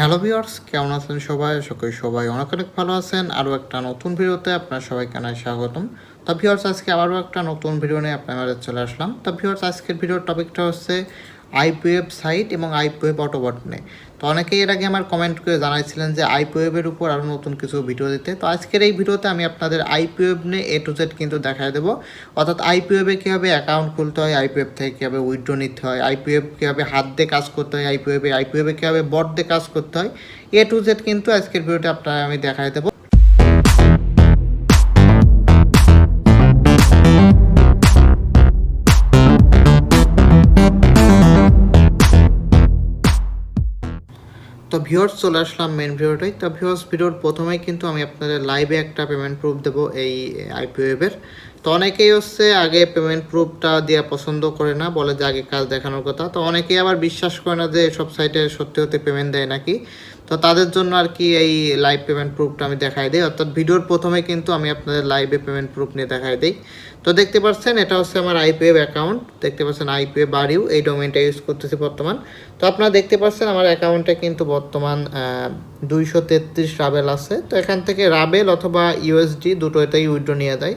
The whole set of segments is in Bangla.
হ্যালো ভিওর্স কেমন আছেন সবাই? সকলে সবাই অনেক অনেক ভালো আছেন। আরও একটা নতুন ভিডিওতে আপনার সবাইকে জানাই স্বাগতম। তা ভিওর্স আজকে আবারও একটা নতুন ভিডিও নিয়ে আপনার চলে আসলাম। তা ভিওর্স আজকের ভিডিওর টপিকটা হচ্ছে আইপিএফ সাইট এবং আইপিএফ অটোবট নিয়ে। তো অনেকেই এর আগে আমার কমেন্ট করে জানাইছিলেন যে আইপিএফের উপর আরও নতুন কিছু ভিডিও দিতে। তো আজকের এই ভিডিওতে আমি আপনাদের আইপিএফ নিয়ে এ টু জেড কিন্তু দেখায় দেবো। অর্থাৎ আইপিএফে কীভাবে অ্যাকাউন্ট খুলতে হয় আইপিএফ থেকে কীভাবে উইথড্র নিতে হয় আইপিএফ কীভাবে হাত দিয়ে কাজ করতে হয় আইপিএফে আইপিএফে কীভাবে বট দিয়ে কাজ করতে হয় এ টু জেড কিন্তু আজকের ভিডিওতে আপনারা আমি দেখায় দেবো। তো ভিউয়ার্স চলে আসলাম মেন ভিডিওটাই তো ভিউয়ার্স ভিডিওর প্রথমেই কিন্তু আমি আপনাদের লাইভে একটা পেমেন্ট প্রুফ দেবো এই আইপিওয়েবের তো অনেকেই হচ্ছে আগে পেমেন্ট প্রুফটা দেওয়া পছন্দ করে না, বলে যে আগে কাজ দেখানোর কথা। তো অনেকেই আবার বিশ্বাস করে না যে সব সাইটে সত্যি হতে পেমেন্ট দেয় নাকি। তো তাদের জন্য আর কি এই লাইভ পেমেন্ট প্রুফটা আমি দেখাই দিই। অর্থাৎ ভিডিওর প্রথমে কিন্তু আমি আপনাদের লাইভে পেমেন্ট প্রুফ নিয়ে দেখাই দিই। তো দেখতে পাচ্ছেন, এটা হচ্ছে আমার আইপিএফ অ্যাকাউন্ট দেখতে পাচ্ছেন আইপিএফ বাড়িও এই ডোমেনটা ইউজ করতেছি বর্তমান। তো আপনারা দেখতে পাচ্ছেন, আমার অ্যাকাউন্টে কিন্তু বর্তমান দুইশো তেত্রিশ রাবেল আছে। তো এখান থেকে রাবেল অথবা ইউএসডি দুটো এটাই উইড্রো নিয়ে দেয়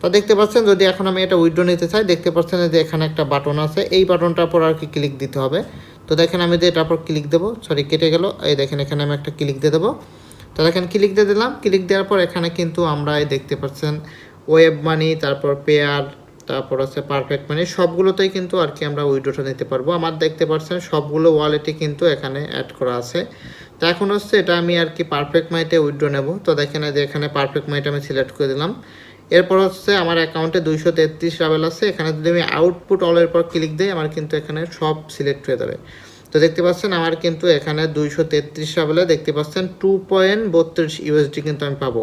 তো দেখতে পাচ্ছেন, যদি এখন আমি এটা উইড্রো নিতে চাই, দেখতে পাচ্ছেন যে এখানে একটা বাটন আছে। এই বাটনটার পর আর কি ক্লিক দিতে হবে। তো দেখেন, আমি যে এটার পর ক্লিক দেবো সরি কেটে গেল। এই দেখেন, এখানে আমি একটা ক্লিক দিয়ে দেবো। তো দেখেন ক্লিক দিয়ে দিলাম। ক্লিক দেওয়ার পর এখানে কিন্তু আমরা দেখতে পাচ্ছেন ওয়েব মানি তারপর পেয়ার তারপর আছে পারফেক্ট মানি সবগুলোতেই কিন্তু আর কি আমরা উইড্রোটা নিতে পারব। আমার দেখতে পাচ্ছেন সবগুলো ওয়ালেটে কিন্তু এখানে অ্যাড করা আছে। তো এখন হচ্ছে এটা আমি আর কি পারফেক্ট মাইতে উইড্রো নেব। তো দেখেন যে এখানে পারফেক্ট মাইটা আমি সিলেক্ট করে দিলাম। এরপর হচ্ছে আমার অ্যাকাউন্টে দুইশো তেত্রিশ রাবেল আছে। এখানে যদি আমি আউটপুট অলের পর ক্লিক দিই, আমার কিন্তু এখানে সব সিলেক্ট হয়ে যাবে। তো দেখতে পাচ্ছেন আমার কিন্তু এখানে দুইশো তেত্রিশ রাবেলে দেখতে পাচ্ছেন টু পয়েন্ট বত্রিশ ইউএসডি কিন্তু আমি পাবো।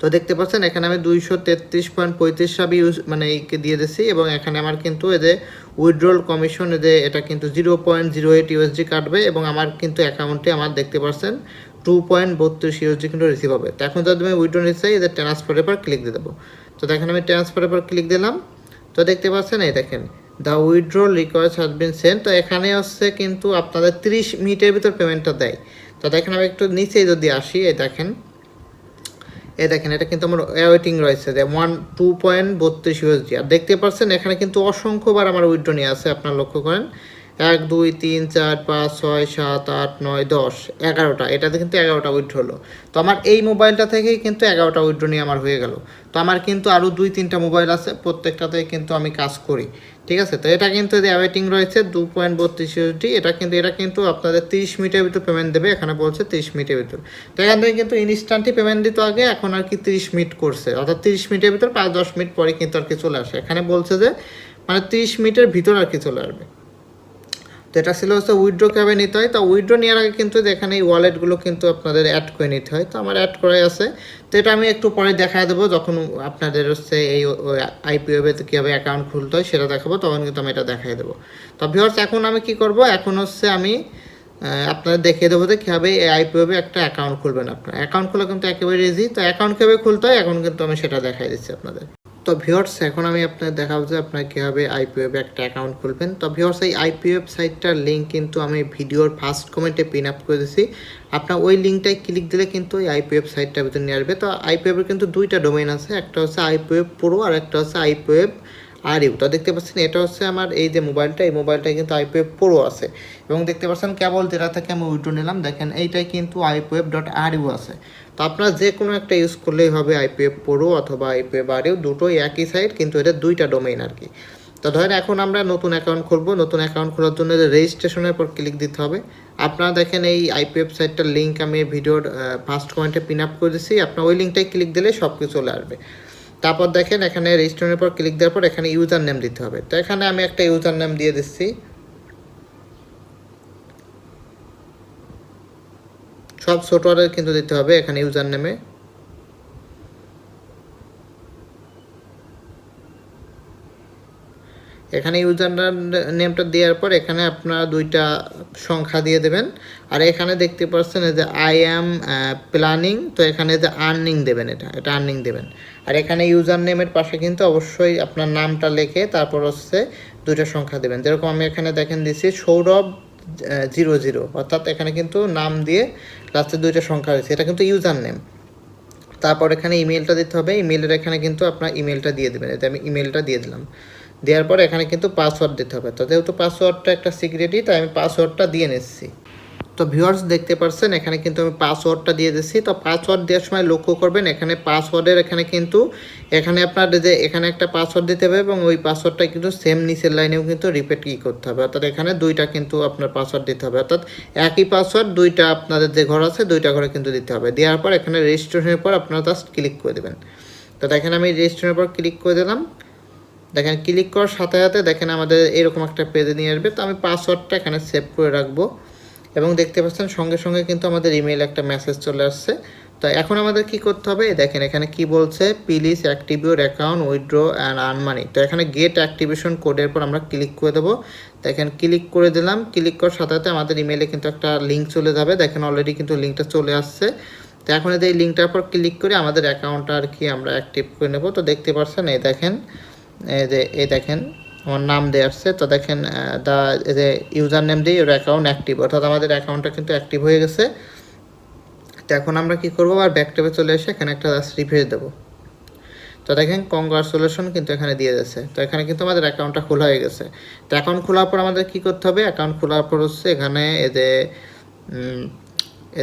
তো দেখতে পাচ্ছেন, এখানে আমি দুইশো তেত্রিশ পয়েন্ট পঁয়ত্রিশ সাবি ইউজ মানে দিয়ে দিচ্ছি এবং এখানে আমার কিন্তু এদের উইথড্রল কমিশন এদের এটা কিন্তু zero point zero eight USD কাটবে এবং আমার কিন্তু অ্যাকাউন্টে আমার দেখতে পাচ্ছেন টু পয়েন্ট বত্রিশ ইউএসডি কিন্তু রিসিভ হবে। তো এখন যদি আমি উইথড্র নিতে চাই এদের ট্রান্সফারের পর ক্লিক দিয়ে দেবো। তো দেখেন আমি ট্রান্সফারের পর ক্লিক দিলাম। তো দেখতে পাচ্ছেন, এই দেখেন the withdrawal request has been send তো এখানে হচ্ছে কিন্তু আপনাদের তিরিশ মিনিটের ভিতর পেমেন্টটা দেয়। তো দেখেন আমি একটু নিচে যদি আসি, এই দেখেন এই দেখেন, এটা কিন্তু আমার ওয়েটিং রয়েছে যে ওয়ান টু পয়েন্ট বত্রিশ ইউএসডি আর দেখতে পাচ্ছেন, এখানে কিন্তু অসংখ্যবার আমার উইড্রো নিয়ে আছে, আপনার লক্ষ্য করেন। এক, দুই, তিন, চার, পাঁচ, ছয়, সাত, আট, নয়, দশ, এগারোটা। এটাতে কিন্তু এগারোটা উইথড্র হলো। তো আমার এই মোবাইলটা থেকেই কিন্তু এগারোটা উইথড্র নিয়ে আমার হয়ে গেল। তো আমার কিন্তু আরও দুই, তিনটা মোবাইল আছে, প্রত্যেকটাতে কিন্তু আমি কাজ করি। ঠিক আছে? তো এটা কিন্তু যে ওয়েটিং রয়েছে, দু পয়েন্ট বত্রিশ ইউএসডি এটা কিন্তু এটা কিন্তু আপনাদের তিরিশ মিনিটের ভিতর পেমেন্ট দেবে, এখানে বলছে তিরিশ মিনিটের ভিতর। তো এখান থেকে কিন্তু ইনস্ট্যান্টই পেমেন্ট দিত আগে, এখন আর কি তিরিশ মিনিট করছে। অর্থাৎ তিরিশ মিনিটের ভিতর পাঁচ, দশ মিনিট পরে কিন্তু আর কি চলে আসে। এখানে বলছে যে মানে তিরিশ মিনিটের ভিতর আর কি চলে আসবে। তো এটা ছিল হচ্ছে উইড্রো কীভাবে নিতে হয়? তো উইথড্র নেওয়ার আগে কিন্তু এখানে এই ওয়ালেটগুলো কিন্তু আপনাদের অ্যাড করে নিতে হয়। তো আমার অ্যাড করাই আছে। তো এটা আমি একটু পরে দেখা দেবো, যখন আপনাদের হচ্ছে এই আইপিওবে কীভাবে অ্যাকাউন্ট খুলতে হয় সেটা দেখাবো, তখন কিন্তু আমি এটা দেখাই দেবো। তো ভিওর্স এখন আমি কি করব? এখন হচ্ছে আমি আপনাদের দেখিয়ে দেবো যে কীভাবে এই আইপিওবে একটা অ্যাকাউন্ট খুলবেন আপনার। অ্যাকাউন্ট খোলা কিন্তু একেবারে ইজি তো অ্যাকাউন্ট কীভাবে খুলতে হয়? এখন কিন্তু আমি সেটা দেখাই দিচ্ছি আপনাদের। তো ভিওর্স এখন আমি আপনাদের দেখাবো যে আপনার কীভাবে আইপিএফে একটা অ্যাকাউন্ট খুলবেন। তো ভিওর্স এই আইপিএফ সাইটটার লিঙ্ক কিন্তু আমি ভিডিওর ফার্স্ট কমেন্টে পিন আপ করে দিয়েছি আপনার ওই লিঙ্কটায় ক্লিক দিলে কিন্তু এই আইপিএফ সাইটটার ভিতরে নিয়ে আসবে। তো আইপিএফের কিন্তু দুইটা ডোমেন আছে, একটা হচ্ছে আইপিএফ প্রো আর একটা হচ্ছে আইপিএফ আর ইউ তো দেখতে পাচ্ছেন, এটা হচ্ছে আমার এই যে মোবাইলটা এই মোবাইলটা কিন্তু আইপিএফ প্রো আছে। এবং দেখতে পাচ্ছেন, কেবল যেটা থেকে আমি উইড্রো নিলাম, দেখেন এইটাই কিন্তু আইপিএফ ডট আর ইউ আছে। তো আপনারা যে কোনো একটা ইউজ করলেই হবে আইপিএফ প্রো অথবা আইপিএফ আর ইউ দুটোই একই সাইট কিন্তু এটা দুইটা ডোমেইন আর কি তো ধরেন এখন আমরা নতুন অ্যাকাউন্ট খুলবো, নতুন অ্যাকাউন্ট খোলার জন্য রেজিস্ট্রেশনের পর ক্লিক দিতে হবে। আপনারা দেখেন এই আইপিএফ সাইটটার লিঙ্ক আমি ভিডিওর ফার্স্ট কমেন্টে পিন আপ করে দিচ্ছি আপনার ওই লিঙ্কটায় ক্লিক দিলে সব কিছু চলে আসবে। তারপর দেখেন এখানে রেজিস্ট্রেশনের পর ক্লিক দেওয়ার পর এখানে ইউজার নেম দিতে হবে। তো এখানে আমি একটা ইউজার নেম দিয়ে দিচ্ছি। সব সফটওয়্যারের কিন্তু দিতে হবে, এখানে ইউজার নেমে এখানে ইউজার নেমটা দেওয়ার পর এখানে আপনারা দুইটা সংখ্যা দিয়ে দেবেন। আর এখানে দেখতে পাচ্ছেন যে আই অ্যাম প্ল্যানিং তো এখানে যে আর্নিং দেবেন এটা এটা আর্নিং দেবেন। আর এখানে ইউজার নেমের পাশে কিন্তু অবশ্যই আপনার নামটা লিখে তারপর হচ্ছে দুইটা সংখ্যা দেবেন। যেরকম আমি এখানে দেখেন দিচ্ছি, সৌরভ জিরো জিরো অর্থাৎ এখানে কিন্তু নাম দিয়ে লাস্টের দুইটা সংখ্যা রয়েছে। এটা কিন্তু ইউজার নেম তারপর এখানে ইমেলটা দিতে হবে। ইমেলের এখানে কিন্তু আপনার ইমেলটা দিয়ে দেবেন। এতে আমি ইমেলটা দিয়ে দিলাম। দেওয়ার পর এখানে কিন্তু পাসওয়ার্ড দিতে হবে। তো যেহেতু পাসওয়ার্ডটা একটা সিক্রেটই তাই আমি পাসওয়ার্ডটা দিয়ে নিচ্ছি। তো ভিউয়ার্স দেখতে পারছেন, এখানে কিন্তু আমি পাসওয়ার্ডটা দিয়ে দিচ্ছি। তো পাসওয়ার্ড দেওয়ার সময় লক্ষ্য করবেন, এখানে পাসওয়ার্ডের এখানে কিন্তু, এখানে আপনার যে, এখানে একটা পাসওয়ার্ড দিতে হবে এবং ওই পাসওয়ার্ডটা কিন্তু সেম নিচের লাইনেও কিন্তু রিপিট কি করতে হবে। অর্থাৎ এখানে দুইটা কিন্তু আপনার পাসওয়ার্ড দিতে হবে। অর্থাৎ একই পাসওয়ার্ড দুইটা আপনাদের যে ঘর আছে, দুইটা ঘরে কিন্তু দিতে হবে। দেওয়ার পর এখানে রেজিস্ট্রেশনের পর আপনারা জাস্ট ক্লিক করে দেবেন। তো দেখেন আমি রেজিস্ট্রেশনের পর ক্লিক করে দিলাম। দেখেন ক্লিক করার সাথে সাথে দেখেন আমাদের এরকম একটা পেজে নিয়ে আসবে। তো আমি পাসওয়ার্ডটা এখানে সেভ করে রাখব। এবং দেখতে পাচ্ছেন সঙ্গে সঙ্গে কিন্তু আমাদের ইমেল একটা মেসেজ চলে আসছে। তো এখন আমাদের কি করতে হবে? দেখেন, এখানে কি বলছে? Please active your account withdraw and earn money তো এখানে গেট অ্যাক্টিভেশন কোডের পর আমরা ক্লিক করে দেবো। দেখেন ক্লিক করে দিলাম। ক্লিক করার সাথে সাথে আমাদের ইমেলে কিন্তু একটা লিঙ্ক চলে যাবে। দেখেন অলরেডি কিন্তু লিঙ্কটা চলে আসছে। তো এখন এই লিঙ্কটার পর ক্লিক করে আমাদের অ্যাকাউন্টটা আর কি আমরা অ্যাক্টিভ করে নেব। তো দেখতে পাচ্ছেন, এই দেখেন, এই যে, এই দেখেন আমার নাম দিয়ে আসছে। তো দেখেন দা যে ইউজার নেম দিয়ে ওর অ্যাকাউন্ট অ্যাক্টিভ অর্থাৎ আমাদের অ্যাকাউন্টটা কিন্তু অ্যাক্টিভ হয়ে গেছে। তো এখন আমরা কি করব? আর ব্যাক চলে এসে এখানে একটা রিফ্রেশ দেবো। তো দেখেন কংগ্রাচুলেশন কিন্তু এখানে দিয়ে দিয়েছে তো এখানে কিন্তু আমাদের অ্যাকাউন্টটা খোলা হয়ে গেছে। তো অ্যাকাউন্ট খোলার পর আমাদের কি করতে হবে? অ্যাকাউন্ট খোলার পর হচ্ছে এখানে উম,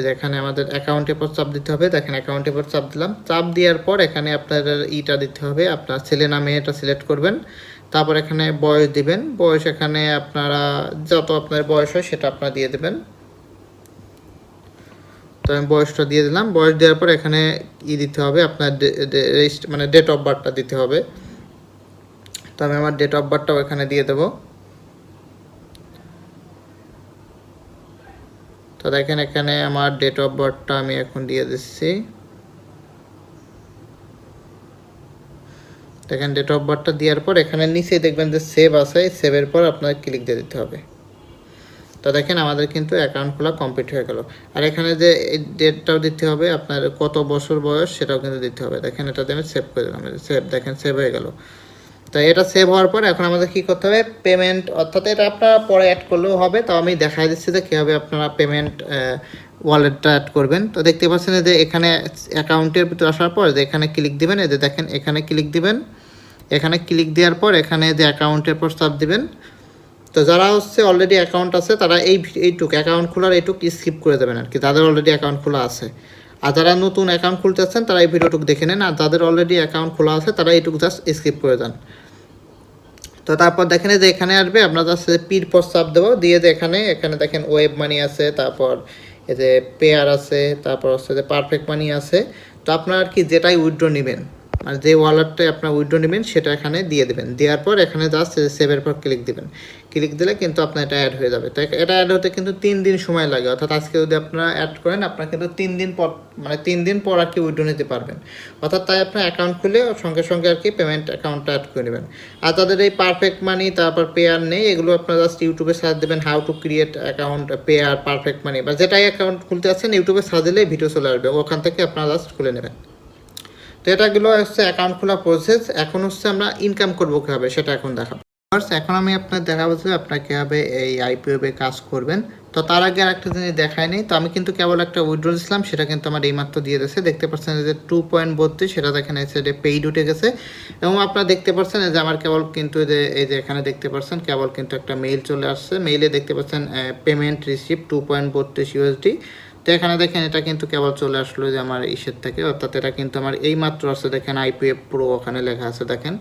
যে এখানে আমাদের অ্যাকাউন্টের পর চাপ দিতে হবে। দেখেন অ্যাকাউন্টের পর চাপ দিলাম। চাপ দেওয়ার পর এখানে আপনার ইটা দিতে হবে। আপনার ছেলে না মেয়েটা সিলেক্ট করবেন। তারপর এখানে বয়স দিবেন। বয়স এখানে আপনারা যত আপনার বয়স হয় সেটা আপনারা দিয়ে দেবেন। তো আমি বয়সটা দিয়ে দিলাম। বয়স দেওয়ার পর এখানে ই দিতে হবে, আপনার মানে ডেট অফ বার্থটা দিতে হবে। তো আমি আমার ডেট অফ বার্থটাও এখানে দিয়ে দেবো। তো দেখেন এখানে আমার ডেট অফ বার্থটা আমি এখন দিয়ে দিচ্ছি। দেখেন ডেট অফ বার্থটা দেওয়ার পর এখানে নিচে দেখবেন যে সেভ আছে সেভের পর আপনার ক্লিক দিয়ে দিতে হবে। তো দেখেন আমাদের কিন্তু অ্যাকাউন্ট খোলা কমপ্লিট হয়ে গেল। আর এখানে যে এই ডেটটাও দিতে হবে, আপনার কত বছর বয়স সেটাও কিন্তু দিতে হবে। দেখেন এটাতে আমি সেভ করে দিলাম সেভ দেখেন সেভ হয়ে গেল। তো এটা সেভ হওয়ার পর এখন আমাদের কি করতে হবে পেমেন্ট অর্থাৎ এটা আপনারা পরে অ্যাড করলেও হবে। তো আমি দেখাই দিচ্ছি যে কীভাবে আপনারা পেমেন্ট ওয়ালেটটা অ্যাড করবেন। তো দেখতে পাচ্ছেন যে এখানে অ্যাকাউন্টের ভিতরে আসার পর যে এখানে ক্লিক দিবেন, এই যে দেখেন এখানে ক্লিক দিবেন। এখানে ক্লিক দেওয়ার পর এখানে যে অ্যাকাউন্টের প্রস্তাব দিবেন। তো যারা হচ্ছে অলরেডি অ্যাকাউন্ট আছে, তারা এই এইটুক অ্যাকাউন্ট খোলার এইটুক স্কিপ করে দেবেন আর কি যাদের অলরেডি অ্যাকাউন্ট খোলা আছে। আর যারা নতুন অ্যাকাউন্ট খুলতে চাচ্ছেন, তারা এই ভিডিওটুক দেখে নেন। আর যাদের অলরেডি অ্যাকাউন্ট খোলা আছে, তারা এইটুক জাস্ট স্কিপ করে দেন। তো তারপর দেখেন যে এখানে আসবে আপনার জাস্ট পির প্রস্তাব দেবো। দিয়ে যে এখানে এখানে দেখেন ওয়েব মানি আছে, তারপর এই যে পেয়ার আছে, তারপর হচ্ছে যে পারফেক্ট মানি আছে। তো আপনার কি যেটাই উইড্রো নেবেন মানে যে ওয়ালেটটাই আপনার উইথড্র নেবেন, সেটা এখানে দিয়ে দেবেন। দেওয়ার পর এখানে জাস্ট সেভের পর ক্লিক দিবেন। ক্লিক দিলে কিন্তু আপনার এটা অ্যাড হয়ে যাবে। তো এটা অ্যাড হতে কিন্তু তিন দিন সময় লাগে। অর্থাৎ আজকে যদি আপনারা অ্যাড করেন, আপনার কিন্তু তিন দিন পর মানে তিন দিন পর আর কি উইথড্র নিতে পারবেন। অর্থাৎ তাই আপনার অ্যাকাউন্ট খুলে সঙ্গে সঙ্গে আর কি পেমেন্ট অ্যাকাউন্টটা অ্যাড করে নেবেন। আর তাদের এই পারফেক্ট মানি তারপর পেয়ার নেই, এগুলো আপনারা জাস্ট ইউটিউবে সার্চ দেবেন how to create account pair perfect money বা যেটাই অ্যাকাউন্ট খুলতে আছেন ইউটিউবে সার্চ দিলেই ভিডিও চলে আসবে। ওখান থেকে আপনারা জাস্ট খুলে নেবেন। তো এটাগুলো হচ্ছে অ্যাকাউন্ট খোলা প্রসেস এখন হচ্ছে আমরা ইনকাম করব কীভাবে সেটা এখন দেখাবো। First, এখন আমি আপনার দেখাবো যে আপনার কীভাবে এই আইপিওবে কাজ করবেন। তো তার আগে আরেকটা জিনিস দেখায় নেই। তো আমি কিন্তু কেবল একটা উইড্রো দিয়েছিলাম সেটা কিন্তু আমার এইমাত্র দিয়ে দিয়েছে। দেখতে পাচ্ছেন যে টু পয়েন্ট বত্রিশ সেটা দেখেন এই সাইডে পেইড উঠে গেছে। এবং আপনারা দেখতে পাচ্ছেন যে আমার কেবল কিন্তু যে এই যে এখানে দেখতে পাচ্ছেন কেবল কিন্তু একটা মেইল চলে আসছে। মেইলে দেখতে পাচ্ছেন পেমেন্ট রিসিভ টু পয়েন্ট বত্রিশ ইউএসডি তো এখানে দেখেন এটা কিন্তু কেবল চলে আসলো যে আমার ইসের থেকে, অর্থাৎ এটা কিন্তু আমার এই মাত্র আছে দেখেন আইপিএফ প্রো ওখানে লেখা আছে দেখেন।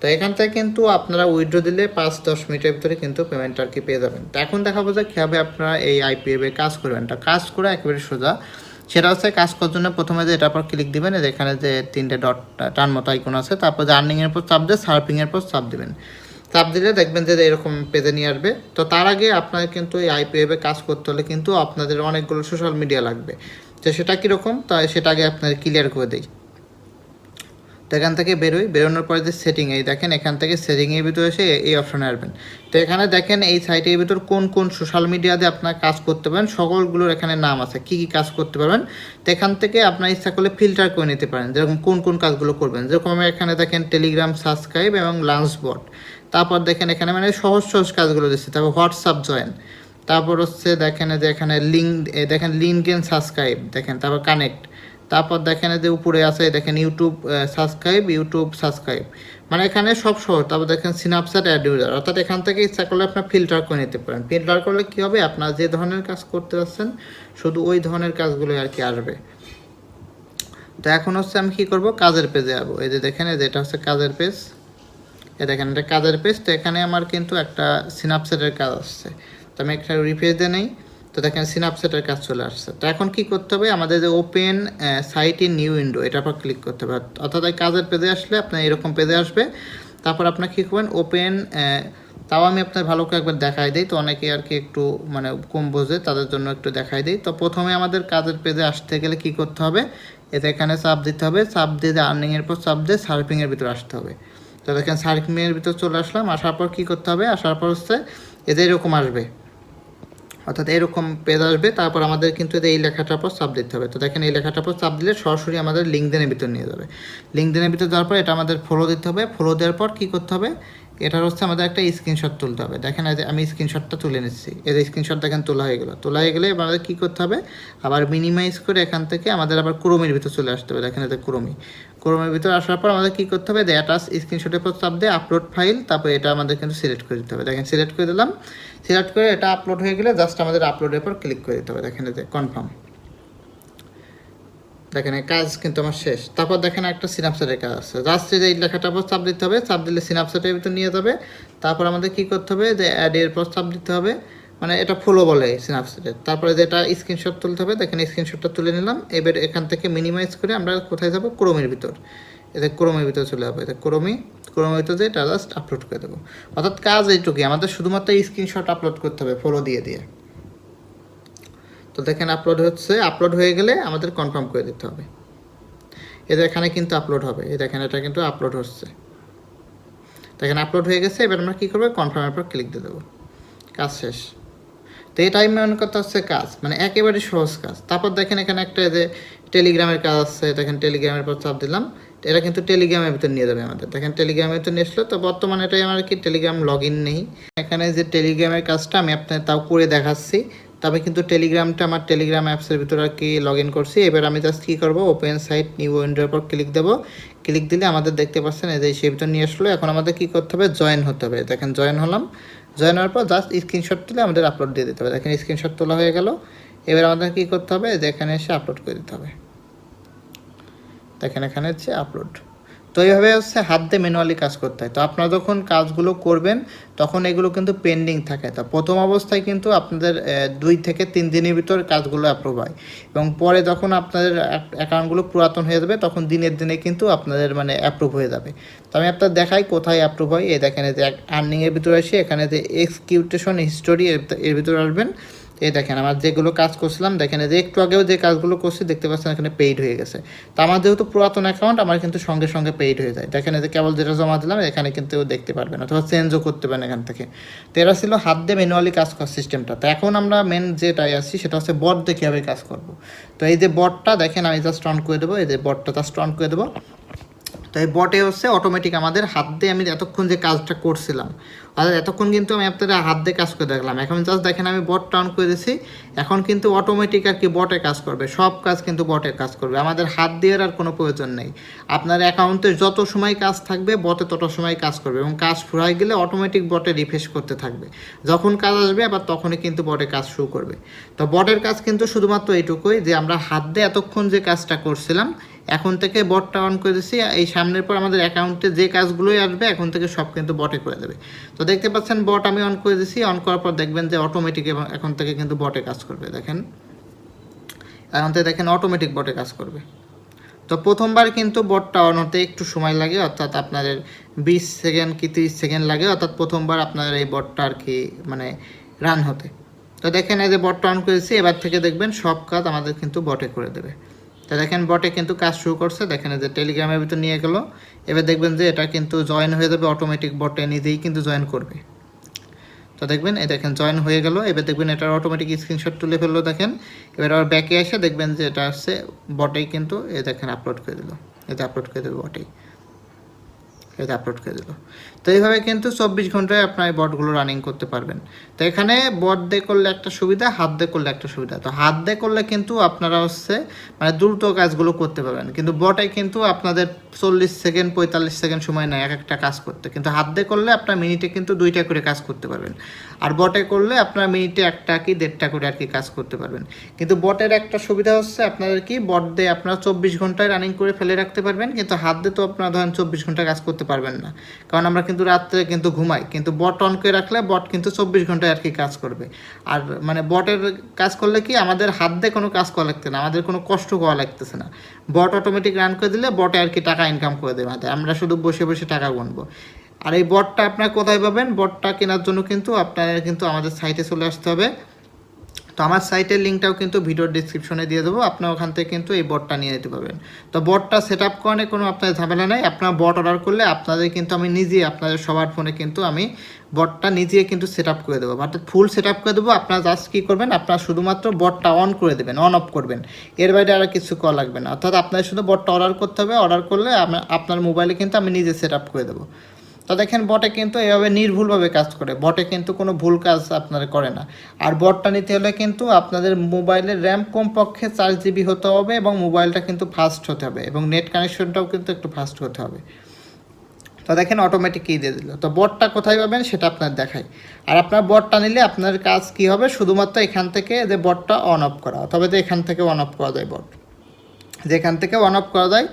তো এখান থেকে কিন্তু আপনারা উইড্রো দিলে পাঁচ দশ মিনিটের ভিতরে কিন্তু পেমেন্ট আর কি পেয়ে যাবেন। তো এখন দেখাবো যে কীভাবে আপনারা এই আইপিএফ কাজ করবেন। তা কাজ করে একেবারে সোজা। সেটা হচ্ছে কাজ করার জন্য প্রথমে যে এটার পর ক্লিক দিবেন, এখানে যে তিনটে ডট টান মতো আইকন আছে, তারপর যে আর্নিংয়ের পর চাপ দিয়ে সার্ফিংয়ের পর চাপ দিবেন। চাপ দিলে দেখবেন যে এরকম পেজে নিয়ে আসবে। তো তার আগে আপনাদের কিন্তু এই আইপিএফে কাজ করতে হলে কিন্তু আপনাদের অনেকগুলো সোশ্যাল মিডিয়া লাগবে। তো সেটা কীরকম? তাই সেটা আগে আপনাদের ক্লিয়ার করে দিই। তো এখান থেকে বেরোই, বেরোনোর পরে যে সেটিং এই দেখেন এখান থেকে সেটিংয়ের ভিতরে এসে এই অপশানে আসবেন। তো এখানে দেখেন এই সাইটের ভিতর কোন কোন সোশ্যাল মিডিয়াতে আপনার কাজ করতে পারেন, সকলগুলোর এখানে নাম আছে, কি কি কাজ করতে পারবেন। তো এখান থেকে আপনার ইচ্ছা করলে ফিল্টার করে নিতে পারেন, যেরকম কোন কোন কাজগুলো করবেন। যেরকম আমি এখানে দেখেন টেলিগ্রাম সাবস্ক্রাইব এবং লাঞ্চ বট তারপর দেখেন এখানে মানে সহজ সহজ কাজগুলো দিচ্ছে, তারপর হোয়াটসঅ্যাপ জয়েন তারপর হচ্ছে দেখেন যে এখানে লিঙ্ক দেখেন লিঙ্ক সাবস্ক্রাইব দেখেন তারপর কানেক্ট তারপর দেখেন যে উপরে আছে, দেখেন ইউটিউব সাবস্ক্রাইব ইউটিউব সাবস্ক্রাইব মানে এখানে সব সহজ। তারপর দেখেন সিনাপসাট অ্যাড ইউজার অর্থাৎ এখান থেকে ইচ্ছা করলে আপনার ফিল্টার করে নিতে পারেন। ফিল্টার করলে কী হবে? আপনার যে ধরনের কাজ করতে যাচ্ছেন, শুধু ওই ধরনের কাজগুলো আর কি আসবে। তো এখন হচ্ছে আমি কী করব? কাজের পেজে যাব। এই যে দেখেন যে এটা হচ্ছে কাজের পেজ এ দেখেন, এটা কাজের পেজ তো এখানে আমার কিন্তু একটা সিনাপসেটের কাজ আসছে। তো আমি একটা রিফ্রেশ দিয়ে নেই। তো দেখেন সিনাপসেটের কাজ চলে আসছে। তো এখন কি করতে হবে? আমাদের যে open site in new window এটার উপর ক্লিক করতে হবে। অর্থাৎ কাজের পেজে আসলে আপনার এরকম পেজে আসবে। তারপর আপনার কী করবেন? ওপেন তাও আমি আপনার ভালো করে একবার দেখাই দিই। তো অনেকে আর কি একটু মানে কম বোঝে, তাদের জন্য একটু দেখাই দিই। তো প্রথমে আমাদের কাজের পেজে আসতে গেলে কি করতে হবে? এতে এখানে চাপ দিতে হবে। চাপ দিয়ে আর্নিংয়ের পর চাপ দিয়ে সার্ফিংয়ের ভিতরে আসতে হবে। তো দেখেন সার্ফিংয়ের ভিতর চলে আসলাম। আসার পর কী করতে হবে? আসার পর হচ্ছে এদের এরকম আসবে। অর্থাৎ এরকম পেজ আসবে, তারপর আমাদের কিন্তু এই লেখাটার পর চাপ দিতে হবে। তো দেখেন এই লেখাটার পর চাপ দিলে সরাসরি আমাদের লিঙ্কডেনের ভিতর নিয়ে যাবে। লিঙ্কডেনের ভিতর যাওয়ার পর এটা আমাদের ফলো দিতে হবে। ফলো দেওয়ার পর কী করতে হবে? এটার হচ্ছে আমাদের একটা স্ক্রিনশট তুলতে হবে। দেখেন এই যে আমি স্ক্রিনশটটা তুলে নিচ্ছি। যে স্ক্রিনশট দেখেন তোলা হয়ে গেলো। তোলা হয়ে গেলে আমাদের কী করতে হবে? আবার মিনিমাইজ করে এখান থেকে আমাদের আবার ক্রোমের ভিতর চলে আসতে হবে। দেখেন এতে ক্রোমি ক্রোমের ভিতর আসার পর আমাদের কী করতে হবে? এটা স্ক্রিনশটের পর চাপ দিয়ে আপলোড ফাইল তারপর এটা আমাদের কিন্তু সিলেক্ট করে দিতে হবে। দেখেন সিলেক্ট করে দিলাম। সিলেক্ট করে এটা আপলোড হয়ে গেলে জাস্ট আমাদের আপলোডের পর ক্লিক করে দিতে হবে। দেখেন এতে কনফার্ম দেখেন কাজ কিন্তু আমার শেষ। তারপর দেখেন একটা সিনাপসেটের কাজ আছে। জাস্ট যে এই লেখাটার পর চাপ দিতে হবে। চাপ দিলে সিনাপসেটের ভিতর নিয়ে যাবে। তারপর আমাদের কি করতে হবে? যে অ্যাডের পর চাপ দিতে হবে। মানে এটা ফলো বলে সিনাপসেটের তারপরে যেটা স্ক্রিনশট তুলতে হবে, দেখেন স্ক্রিনশটটা তুলে নিলাম। এবার এখান থেকে মিনিমাইজ করে আমরা কোথায় যাব? ক্রোমের ভিতর। এতে ক্রোমের ভিতর চলে যাব। এতে ক্রোমি ক্রোমের ভিতর দিয়ে এটা জাস্ট আপলোড করে দেবো। অর্থাৎ কাজ এইটুকুই। আমাদের শুধুমাত্র স্ক্রিনশট আপলোড করতে হবে ফলো দিয়ে দিয়ে। তো দেখেন আপলোড হচ্ছে। আপলোড হয়ে গেলে আমাদের কনফার্ম করে দিতে হবে। এদের এখানে কিন্তু আপলোড হবে। এই দেখেন এটা কিন্তু আপলোড হচ্ছে। দেখেন আপলোড হয়ে গেছে। এবার আমরা কী করব? কনফার্মের পর ক্লিক দিয়ে দেবো। কাজ শেষ। তো এটাই মনে করতে হচ্ছে কাজ মানে একেবারে সহজ কাজ। তারপর দেখেন এখানে একটা যে টেলিগ্রামের কাজ আছে, দেখেন টেলিগ্রামের পর চাপ দিলাম। এটা কিন্তু টেলিগ্রামের ভিতর নিয়ে যাবে আমাদের। দেখেন টেলিগ্রামের ভিতর নিয়ে তো বর্তমানে এটাই আমার কি টেলিগ্রাম লগ ইন নেই। এখানে যে টেলিগ্রামের কাজটা আমি আপনার তাও করে দেখাচ্ছি। তবে কিন্তু টেলিগ্রামটা আমার টেলিগ্রাম অ্যাপসের ভিতরে আর কি লগ ইন করছি। এবার আমি জাস্ট কী করব? ওপেন সাইট নিউ উইন্ডোর পর ক্লিক দেবো। ক্লিক দিলে আমাদের দেখতে পাচ্ছেন এই যে সেই ভিতর নিয়ে আসলো। এখন আমাদের কী করতে হবে? জয়েন হতে হবে। দেখেন জয়েন হলাম। জয়েন হওয়ার পর জাস্ট স্ক্রিনশট তুলে আমাদের আপলোড দিয়ে দিতে হবে। দেখেন স্ক্রিনশট তোলা হয়ে গেল। এবার আমাদের কী করতে হবে? যে এখানে এসে আপলোড করে দিতে হবে। দেখেন এখানে হচ্ছে আপলোড তো এইভাবে হচ্ছে হাত দিয়ে ম্যানুয়ালি কাজ করতে হয়। তো আপনারা যখন কাজগুলো করবেন, তখন এগুলো কিন্তু পেন্ডিং থাকে। তো প্রথম অবস্থায় কিন্তু আপনাদের দুই থেকে তিন দিনের ভিতর কাজগুলো অ্যাপ্রুভ হয়। এবং পরে যখন আপনাদের অ্যাকাউন্টগুলো পুরাতন হয়ে যাবে, তখন দিনের দিনে কিন্তু আপনাদের মানে অ্যাপ্রুভ হয়ে যাবে। তো আমি আপনার দেখাই কোথায় অ্যাপ্রুভ হয়। এই দেখেন যে আর্নিংয়ের ভিতরে এসে এখানে যে এক্সকিউটেশন হিস্টোরি এর ভিতরে আসবেন। এই দেখেন, আমার যেগুলো কাজ করছিলাম, দেখেন যে একটু আগেও যে কাজগুলো করছি, দেখতে পাচ্ছেন এখানে পেইড হয়ে গেছে। তো আমার যেহেতু পুরাতন অ্যাকাউন্ট আমার কিন্তু সঙ্গে সঙ্গে পেইড হয়ে যায়। দেখেন যে কেবল যেটা জমা দিলাম, এখানে কিন্তু দেখতে পারবেন, অথবা চেঞ্জও করতে পারেন এখান থেকে। তো এরা ছিল হাত দিয়ে ম্যানুয়ালি কাজ করার সিস্টেমটা তো এখন আমরা মেন যেটাই আছি, সেটা হচ্ছে বট দিয়ে কীভাবে কাজ করব। তো এই যে বটটা দেখেন আমি জাস্ট অন করে দেবো, এই যে বটটা জাস্ট অন করে দেবো। তো এই বটে হচ্ছে অটোমেটিক আমাদের হাত দিয়ে আমি এতক্ষণ যে কাজটা করছিলাম। অর্থাৎ এতক্ষণ কিন্তু আমি আপনাদের হাত দিয়ে কাজ করে দেখলাম। এখন জাস্ট দেখেন আমি বট অন করে দিয়েছি এখন কিন্তু অটোমেটিক আর কি বটে কাজ করবে। সব কাজ কিন্তু বটে কাজ করবে। আমাদের হাত দিয়ে আর কোনো প্রয়োজন নেই। আপনার অ্যাকাউন্টে যত সময় কাজ থাকবে, বটে তত সময় কাজ করবে এবং কাজ ফুরাই গেলে অটোমেটিক বটে রিফ্রেশ করতে থাকবে। যখন কাজ আসবে, আবার তখনই কিন্তু বটে কাজ শুরু করবে। তো বটের কাজ কিন্তু শুধুমাত্র এইটুকুই যে আমরা হাত দিয়ে এতক্ষণ যে কাজটা করছিলাম এখন থেকে বটটা অন করে দিচ্ছি এই সামনের পর আমাদের অ্যাকাউন্টে যে কাজগুলোই আসবে, এখন থেকে সব কিন্তু বটে করে দেবে। তো দেখতে পাচ্ছেন বট আমি অন করে দিচ্ছি অন করার পর দেখবেন যে অটোমেটিক এখন থেকে কিন্তু বটে কাজ করবে, দেখেন। এখন থেকে দেখেন অটোমেটিক বটে কাজ করবে। তো প্রথমবার কিন্তু বটটা অন হতে একটু সময় লাগে, অর্থাৎ আপনাদের বিশ সেকেন্ড কি তিরিশ সেকেন্ড লাগে, অর্থাৎ প্রথমবার আপনার এই বটটা আর কি মানে রান হতে। তো দেখেন এই যে বটটা অন করেছি, এবার থেকে দেখবেন সব কাজ আমাদের কিন্তু বটে করে দেবে। তো দেখেন বটে কিন্তু কাজ শুরু করছে। দেখেন যে টেলিগ্রামের ভিতর নিয়ে গেল। এবার দেখবেন যে এটা কিন্তু জয়েন হয়ে যাবে অটোমেটিক বটে নিজেই কিন্তু জয়েন করবে। তো দেখবেন, এই দেখেন জয়েন হয়ে গেল। এবার দেখবেন এটার অটোমেটিক স্ক্রিনশট তুলে ফেলল দেখেন। এবার আবার ব্যাকে এসে দেখবেন যে এটা আসছে বটেই কিন্তু এ দেখেন আপলোড করে দিল। এতে আপলোড করে দেবে বটেই এটা আপলোড করে দিল তো এইভাবে কিন্তু চব্বিশ ঘন্টায় আপনার এই বটগুলো রানিং করতে পারবেন। তো এখানে বট দিয়ে করলে একটা সুবিধা, হাত দিয়ে করলে একটা সুবিধা। তো হাত দিয়ে করলে কিন্তু আপনারা হচ্ছে মানে দ্রুত কাজগুলো করতে পারবেন। কিন্তু বটে কিন্তু আপনাদের চল্লিশ সেকেন্ড, পঁয়তাল্লিশ সেকেন্ড সময় নেয় এক একটা কাজ করতে। কিন্তু হাত দিয়ে করলে আপনার মিনিটে কিন্তু দুইটা করে কাজ করতে পারবেন। আর বটে করলে আপনার মিনিটে একটা কি দেড়টা করে আর কি কাজ করতে পারবেন। কিন্তু বটের একটা সুবিধা হচ্ছে আপনাদের কি? বট দিয়ে আপনারা চব্বিশ ঘন্টায় রানিং করে ফেলে রাখতে পারবেন। কিন্তু হাত দিয়ে তো আপনারা ধরেন চব্বিশ ঘণ্টা কাজ করতে পারবেন না। কারণ আমরা কিন্তু রাত্রে কিন্তু ঘুমাই, কিন্তু বট অন করে রাখলে বট কিন্তু চব্বিশ ঘন্টায় আর কি কাজ করবে। আর মানে বটের কাজ করলে কি আমাদের হাত দিয়ে কোনো কাজ করা লাগছে না, আমাদের কোনো কষ্ট করা লাগতেছে না। বট অটোমেটিক রান করে দিলে বটে আর কি টাকা ইনকাম করে দেবে আমরা শুধু বসে বসে টাকা গুনবো। আর এই বটটা আপনার কোথায় পাবেন? বটটা কেনার জন্য কিন্তু আপনার কিন্তু আমাদের সাইটে চলে আসতে হবে। তো আমার সাইটের লিঙ্কটাও কিন্তু ভিডিওর ডিসক্রিপশনে দিয়ে দেবো। আপনার ওখান থেকে কিন্তু এই বটটা নিয়ে নিতে পারবেন। তো বটটা সেট আপ করানো কোনো আপনার ঝামেলা নেই। আপনার বট অর্ডার করলে আপনাদের কিন্তু আমি নিজে, আপনাদের সবার ফোনে কিন্তু আমি বটটা নিজে কিন্তু সেট আপ করে দেবো। অর্থাৎ ফুল সেট আপ করে দেবো। আপনারা জাস্ট কী করবেন, আপনারা শুধুমাত্র বটটা অন করে দেবেন অন অফ করবেন। এর বাইরে আর কিছু করা লাগবে না। অর্থাৎ আপনার শুধু বটটা অর্ডার করতে হবে। অর্ডার করলে আপনার মোবাইলে কিন্তু আমি নিজে সেট আপ করে দেবো। তো দেখেন বটে কিন্তু এভাবে নির্ভুলভাবে কাজ করে। বটে কিন্তু কোনো ভুল কাজ আপনারা করে না। আর বটটা নিতে হলে কিন্তু আপনাদের মোবাইলের র্যাম কমপক্ষে চার জিবি হতে হবে এবং মোবাইলটা কিন্তু ফাস্ট হতে হবে এবং নেট কানেকশনটাও কিন্তু একটু ফাস্ট হতে হবে। তো দেখেন অটোমেটিক কী দিয়ে দিল। তো বটটা কোথায় পাবেন সেটা আপনার দেখাই। আর আপনার বটটা নিলে আপনার কাজ কি হবে? শুধুমাত্র এখান থেকে যে বটটা অন অফ করা। তবে তো এখান থেকে অন অফ করা যায় বট। যেখান থেকে অন অফ করা যায়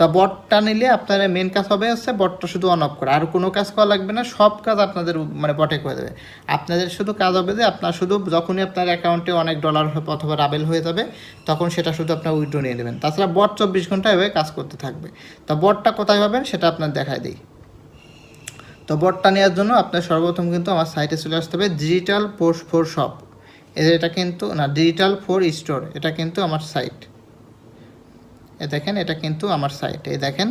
তা বটটা নিলে আপনার মেন কাজ হবে হচ্ছে বটটা শুধু অন অফ করা। আর কোনো কাজ করা লাগবে না, সব কাজ আপনাদের মানে বটে করে দেবে। আপনাদের শুধু কাজ হবে যে আপনার শুধু যখনই আপনার অ্যাকাউন্টে অনেক ডলার অথবা রাবেল হয়ে যাবে, তখন সেটা শুধু আপনার উইড্রো নিয়ে নেবেন। তাছাড়া বট চব্বিশ ঘণ্টা এভাবে কাজ করতে থাকবে। তা বটটা কোথায় পাবেন সেটা আপনার দেখায় দিই। তো বটটা নেওয়ার জন্য আপনার সর্বপ্রথম কিন্তু আমার সাইটে চলে আসতে হবে ডিজিটাল পোস্ট ফোর শপ এটা কিন্তু না ডিজিটাল ফোর স্টোর এটা কিন্তু আমার সাইট এ দেখেন, এটা কিন্তু আমার সাইট এই দেখেন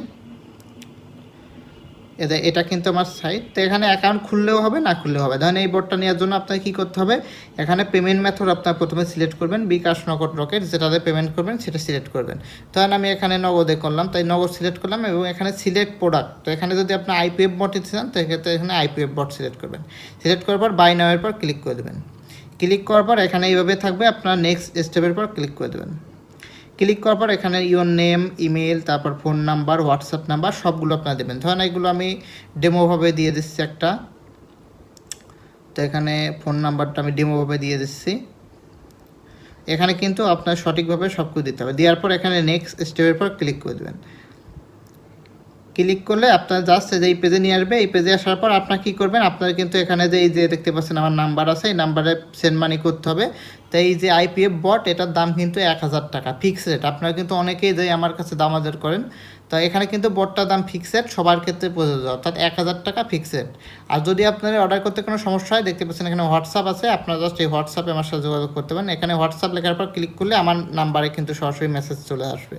এটা কিন্তু আমার সাইট তো এখানে অ্যাকাউন্ট খুললেও হবে, না খুললেও হবে। ধরেন এই বোর্ডটা নেওয়ার জন্য আপনাকে কী করতে হবে? এখানে পেমেন্ট মেথড আপনার প্রথমে সিলেক্ট করবেন, বিকাশ নগদ রকেট যেটাতে পেমেন্ট করবেন, সেটা সিলেক্ট করবেন। তখন আমি এখানে নগদে করলাম, তাই নগদ সিলেক্ট করলাম এবং এখানে সিলেক্ট প্রোডাক্ট তো এখানে যদি আপনি আইপিএফ বট চান, তো এক্ষেত্রে এখানে আইপিএফ বট সিলেক্ট করবেন। সিলেক্ট করার পর বাই নামের পর ক্লিক করে দেবেন। ক্লিক করার পর এখানে এইভাবে থাকবে, আপনার নেক্সট স্টেপের পর ক্লিক করে দেবেন। ক্লিক করার পর এখানে ইওর নেম ইমেল তারপর ফোন নাম্বার হোয়াটসঅ্যাপ নাম্বার সবগুলো আপনারা দেবেন। ধরেন এগুলো আমি ডেমোভাবে দিয়ে দিচ্ছি একটা। তো এখানে ফোন নাম্বারটা আমি ডেমোভাবে দিয়ে দিচ্ছি। এখানে কিন্তু আপনার সঠিকভাবে সব কিছু দিতে হবে। দেওয়ার পর এখানে নেক্সট স্টেপের পর ক্লিক করে দেবেন। ক্লিক করলে আপনার জাস্ট যে এই পেজে নিয়ে আসবে। এই পেজে আসার পর আপনার কী করবেন? আপনার কিন্তু এখানে যে এই যে দেখতে পাচ্ছেন আমার নাম্বার আছে, এই নাম্বারে সেন্ড মানি করতে হবে। তো এই যে আইপিএফ বট এটার দাম কিন্তু এক হাজার টাকা ফিক্স রেট আপনারা কিন্তু অনেকেই যে আমার কাছে দাম করেন, তো এখানে কিন্তু বটটার দাম ফিক্সড সবার ক্ষেত্রে প্রযোজ্য অর্থাৎ এক হাজার টাকা ফিক্সড আর যদি আপনারা অর্ডার করতে কোনো সমস্যা হয়, দেখতে পাচ্ছেন এখানে হোয়াটসঅ্যাপ আছে, আপনারা জাস্ট এই হোয়াটসঅ্যাপে আমার সাথে যোগাযোগ করতে পারেন। এখানে হোয়াটসঅ্যাপ লেখার পর ক্লিক করলে আমার নাম্বারে কিন্তু সরাসরি মেসেজ চলে আসবে।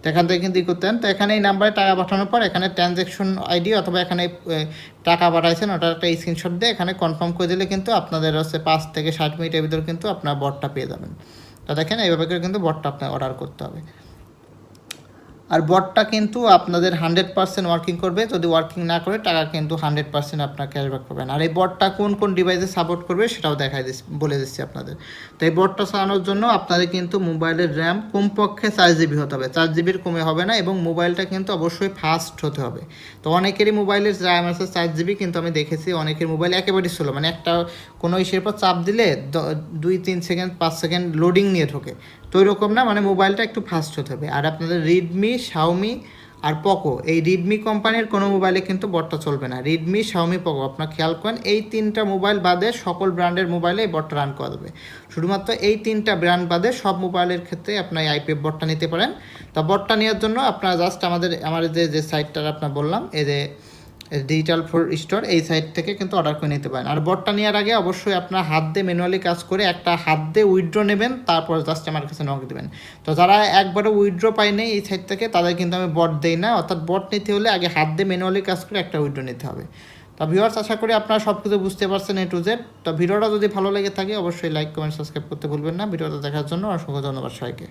তো এখান থেকে কিন্তু ই করতে তো এখানে এই নাম্বারে টাকা পাঠানোর পর এখানে ট্রানজ্যাকশন আইডি অথবা এখানে টাকা পাঠাইছেন, ওটার একটা স্ক্রিনশট দিয়ে এখানে কনফার্ম করে দিলে কিন্তু আপনাদের হচ্ছে পাঁচ থেকে ষাট মিনিটের ভিতরে কিন্তু আপনার বটটা পেয়ে যাবেন। তো দেখেন, এইভাবে করে কিন্তু বটটা আপনার অর্ডার করতে হবে। আর বটটা কিন্তু আপনাদের হান্ড্রেড পার্সেন্ট ওয়ার্কিং করবে। যদি ওয়ার্কিং না করে, টাকা কিন্তু হান্ড্রেড পার্সেন্ট আপনার ক্যাশব্যাক পাবেন। আর এই বটটা কোন কোন ডিভাইসে সাপোর্ট করবে সেটাও দেখাই দিচ্ছি বলে দিচ্ছি আপনাদের। তো এই বটটা চালানোর জন্য আপনাদের কিন্তু মোবাইলের র্যাম কমপক্ষে চার জিবি হতে হবে। চার জিবির কমে হবে না এবং মোবাইলটা কিন্তু অবশ্যই ফাস্ট হতে হবে। তো অনেকেরই মোবাইলের র্যাম আছে চার জিবি কিন্তু আমি দেখেছি অনেকের মোবাইল একেবারেই স্লো মানে একটা কোনো ইসের পর চাপ দিলে দুই, তিন সেকেন্ড পাঁচ সেকেন্ড লোডিং নিয়ে ঢোকে। তো এরকম না মানে মোবাইলটা একটু ফাস্ট হতে হবে। আর আপনাদের রিডমি শাওমি আর পকো এই রিডমি কোম্পানির কোনো মোবাইলে কিন্তু বটটা চলবে না। রিডমি শাওমি পকো আপনার খেয়াল করেন, এই তিনটা মোবাইল বাদে সকল ব্র্যান্ডের মোবাইলে এই বটটা রান করা যাবে। শুধুমাত্র এই তিনটা ব্র্যান্ড বাদে সব মোবাইলের ক্ষেত্রে আপনার আইপিএফ বটটা নিতে পারেন। তা বটটা নেওয়ার জন্য আপনারা জাস্ট আমাদের আমার যে যে সাইটটা আপনার বললাম, এই যে ডিজিটাল ফোর স্টোর এই সাইট থেকে কিন্তু অর্ডার করে নিতে পারেন। আর বটটা নেওয়ার আগে অবশ্যই আপনার হাত দিয়ে ম্যানুয়ালি কাজ করে একটা হাত দিয়ে উইথড্র নেবেন, তারপর জাস্ট আমার কাছে নক দেবেন। তো যারা একবারে উইথড্র পায়নি এই সাইট থেকে, তাদের কিন্তু আমি বট দেই না, অর্থাৎ বট নিতে হলে আগে হাত দিয়ে ম্যানুয়ালি কাজ করে একটা উইথড্র নিতে হবে। তো ভিউয়ার্স আশা করি আপনারা সব কিছু বুঝতে পারছেন এ টু জেড তো ভিডিওটা যদি ভালো লেগে থাকে, অবশ্যই লাইক কমেন্ট সাবস্ক্রাইব করতে ভুলবেন না। ভিডিওটা দেখার জন্য অসংখ্য ধন্যবাদ সবাইকে।